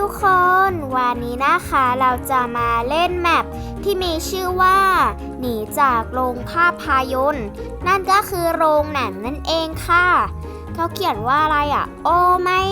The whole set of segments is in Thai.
ทุกคน วันนี้นะคะเราจะมาเล่นแมปที่มีชื่อว่า หนีจากโรงภาพยนตร์ นั่นก็คือโรงหนังนั่นเองค่ะ เขาเขียนว่าอะไรอะ โอ้ไม่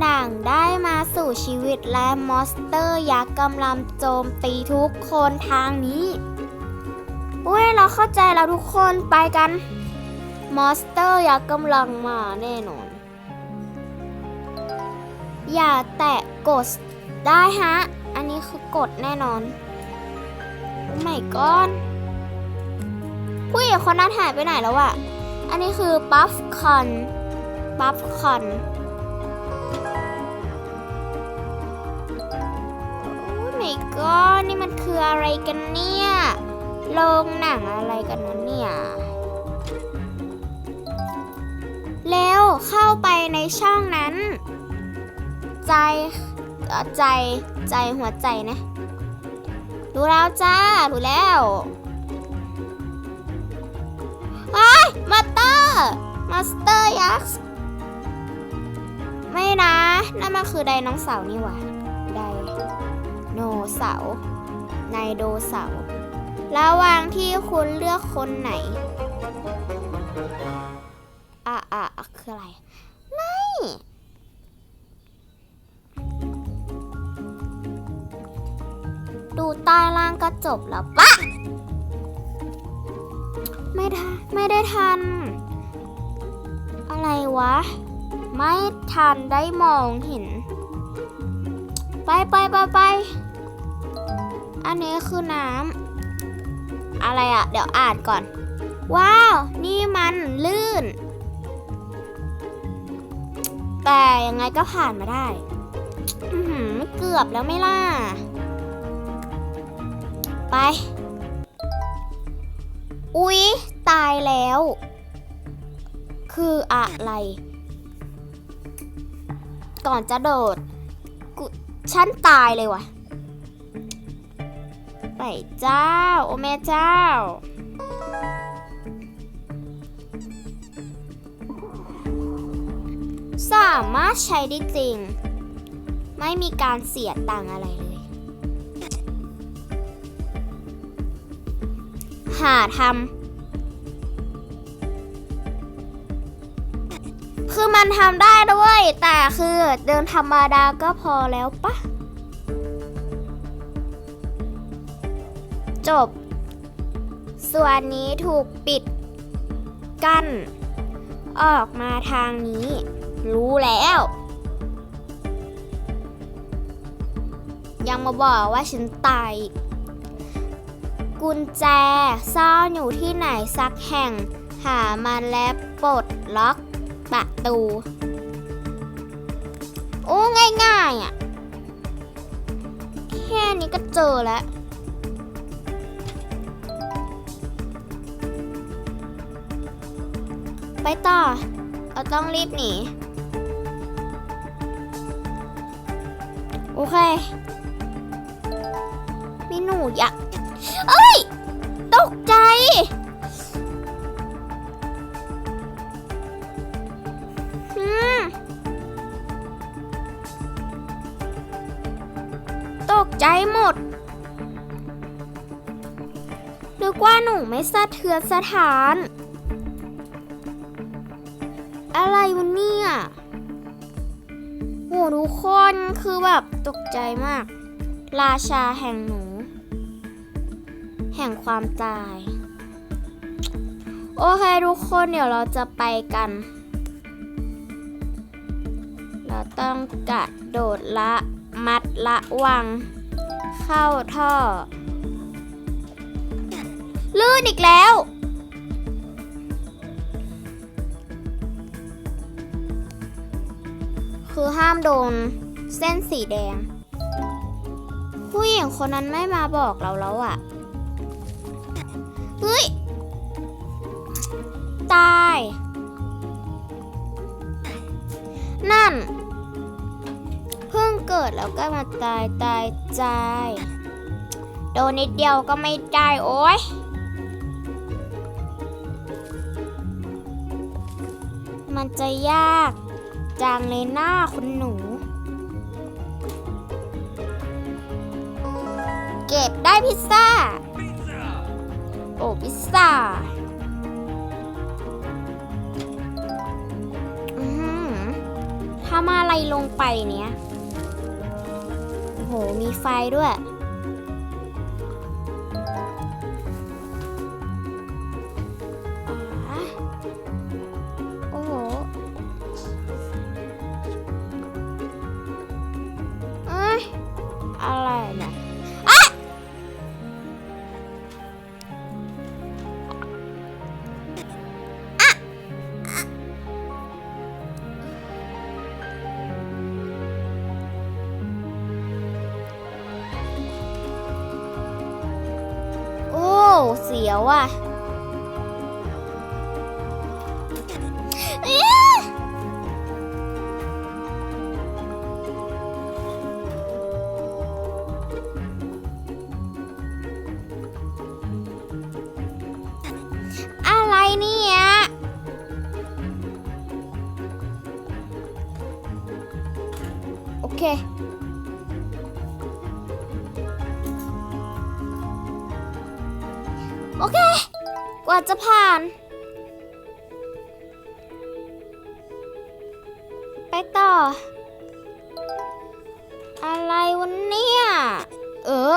หนังได้มาสู่ชีวิตและมอสเตอร์ยักษ์กำลังโจมตีทุกคนทางนี้อุ้ยเราเข้าใจแล้วทุกคนไปกัน มอสเตอร์ยักษ์กำลังมาแน่นอน อย่าแตะกดได้ฮะ อันนี้คือกดแน่นอนไม่ก้อนผู้หญิงคนนั้นหายไปไหนแล้วอะอันนี้คือบัฟคอนบัฟคอนโอ้ไม่ก้อนนี่มันคืออะไรกันเนี่ยโรงหนังอะไรกันนะเนี่ยเร็วเข้าไปในช่องนั้น ใจใจใจหัวใจนะ รู้แล้วจ้า รู้แล้วไอ้ยมาสเตอร์มาสเตอร์ยักษ์ไม่นะนั่นมันคือไดโนเสาร์นี่หว่าไดโนเสาร์ไดโดเสาร์ระหว่างที่คุณเลือกคนไหนอะอะอะคืออะไร ไม่ ใต้ล่างก็จบแล้วปะไม่ได้ไม่ได้ทัน อะไรวะ ไม่ทันได้มองเห็น ไปไปไปไป อันนี้คือน้ำอะไรอะเดี๋ยวอ่านก่อน ว้าว นี่มันลื่น แต่ยังไงก็ผ่านมาได้ เกือบแล้วไม่ล่ะ ไป อุ๊ย ตายแล้ว คืออะไร ก่อนจะโดดกูฉันตายเลยว่ะ ไปเจ้า โอแม่เจ้า สามารถใช้ได้จริง ไม่มีการเสียตังอะไรเลย หาทำคือมันทำได้ด้วย แต่คือเดินธรรมดาก็พอแล้วปะจบ ส่วนนี้ถูกปิด กั้น ออกมาทางนี้ รู้แล้ว ยังมาบอกว่าฉันตายอีก กุญแจ ซ่อนอยู่ที่ไหนสักแห่ง หามันและปลดล็อกประตู โอ้ง่ายๆอะ แค่นี้ก็เจอแล้วไปต่อ เราต้องรีบหนี โอเค มีหนูยักษ์ เอ้ย ตกใจ อืม ตกใจหมด นึกว่าหนูไม่สะเทือนสถาน อะไรวะเนี่ยโหทุกคนคือแบบตกใจมาก ราชาแห่งหนู แห่งความตาย โอเคทุกคนเดี๋ยวเราจะไปกัน เราต้องกระโดดละมัดละวัง เข้าท่อ ลื่นอีกแล้วคือห้ามโดนเส้นสีแดง ผู้หญิงคนนั้นไม่มาบอกเราแล้วอะ เฮ้ย ตาย นั่น เพิ่งเกิดแล้วก็มาตายตายตายโดนนิดเดียวก็ไม่ได้โอ้ยมันจะยากจางเลยหน้าคุณหนู เก็บได้พิซซ่า อ้พิซซ่าอืมทำอะไรลงไปเนี้ยโอ้โห มีไฟด้วย เสี โอเค กว่าจะผ่าน ไปต่อ อะไรวันเนี่ย เออ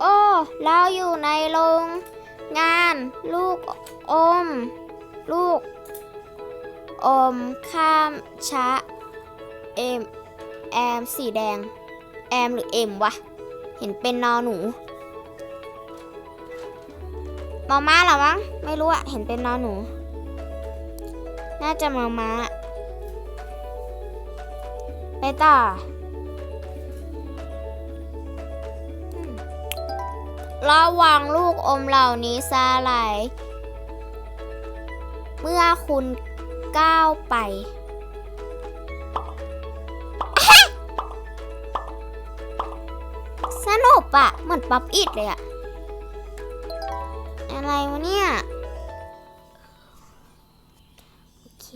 โอ้ เราอยู่ในโรงงานลูกอม ลูก อม ข้ามชะ เอ็ม แอม สีแดง แอม หรือเอ็มวะ เห็นเป็นนอหนูมาม่าหรอมั้งไม่รู้อะเห็นเป็นนอหนู น่าจะมาม่าไปต่อระวังลูกอมเหล่านี้สลายเมื่อคุณก้าวไป สนุกอะเหมือนป๊อปอิดเลยอะอะไรวะเนี่ย โอเค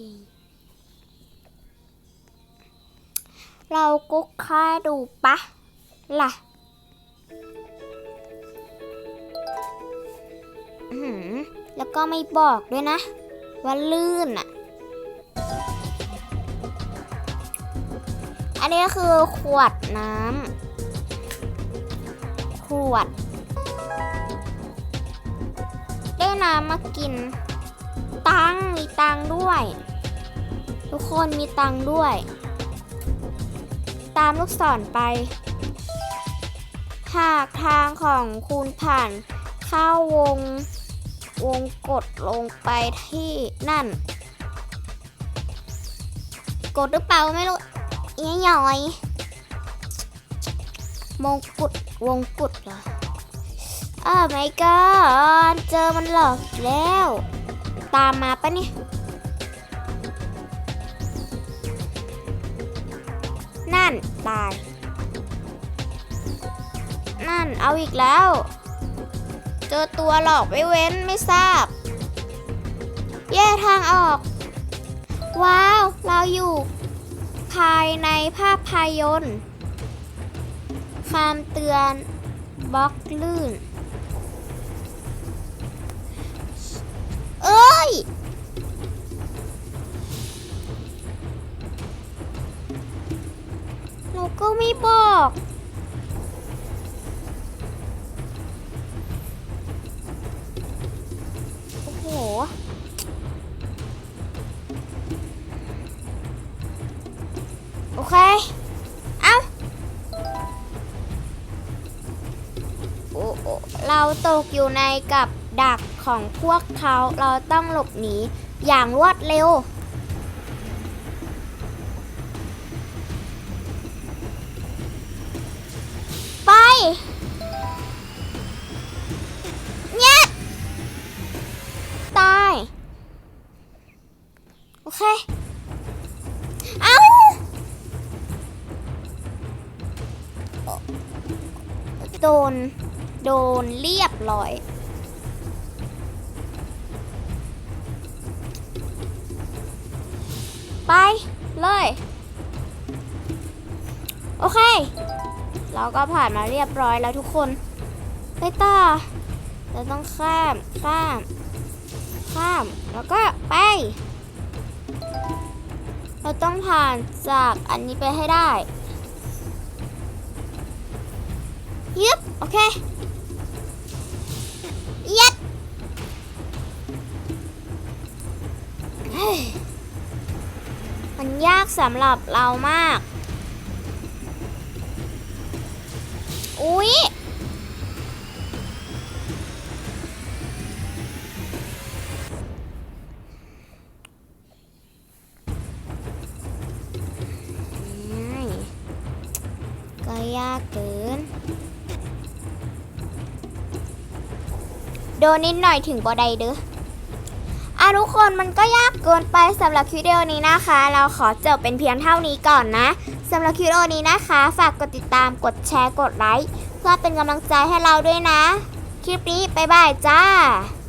เราก็แค่ดูปะล่ะแล้วก็ไม่บอกด้วยนะ ว่าลื่นอะอันนี้ก็คือขวดน้ำ วด ได้น้ำมากิน ตังมีตังด้วย ทุกคนมีตังด้วย ตามลูกศรไป หากทางของคุณผ่านเข้าวงวงกดลงไปที่นั่น กดหรือเปล่าไม่รู้เอี้ยย่อย มงกุฎวงกุฎเหรออ้าวไม่ก็เจอมันหลอกแล้ว ตามมาปะเนี่ยนั่นตาย นั่นเอาอีกแล้ว เจอตัวหลอกไม่เว้นไม่ทราบ แย่ทางออก ว้าว เราอยู่ ภายในภาพยนตร์ ความเตือนบล็อกลื่น เอ้ย เราก็ไม่บอก ตกอยู่ในกับดักของพวกเขาเราต้องหลบหนีอย่างรวดเร็ว ไปเนี่ยตาย โอเค เอาโดน โดนเรียบร้อย ไป เลย โอเค เราก็ผ่านมาเรียบร้อยแล้วทุกคน ไปต่อเราต้องข้าม ข้าม ข้าม แล้วก็ไป เราต้องผ่านจากอันนี้ไปให้ได้ยึบโอเค มันยากสำหรับเรามาก อุ๊ยง่ายก็ยากเกิน โดนนิดหน่อยถึงบอไดเด้อ อะทุกคนมันก็ยากเกินไปสำหรับคลิปวิดีโอนี้นะคะ เราขอจบเป็นเพียงเท่านี้ก่อนนะสำหรับคลิปวิดีโอนี้นะคะ ฝากกดติดตามกดแชร์กดไลค์เพื่อเป็นกำลังใจให้เราด้วยนะ คลิปนี้บ๊ายบายจ้า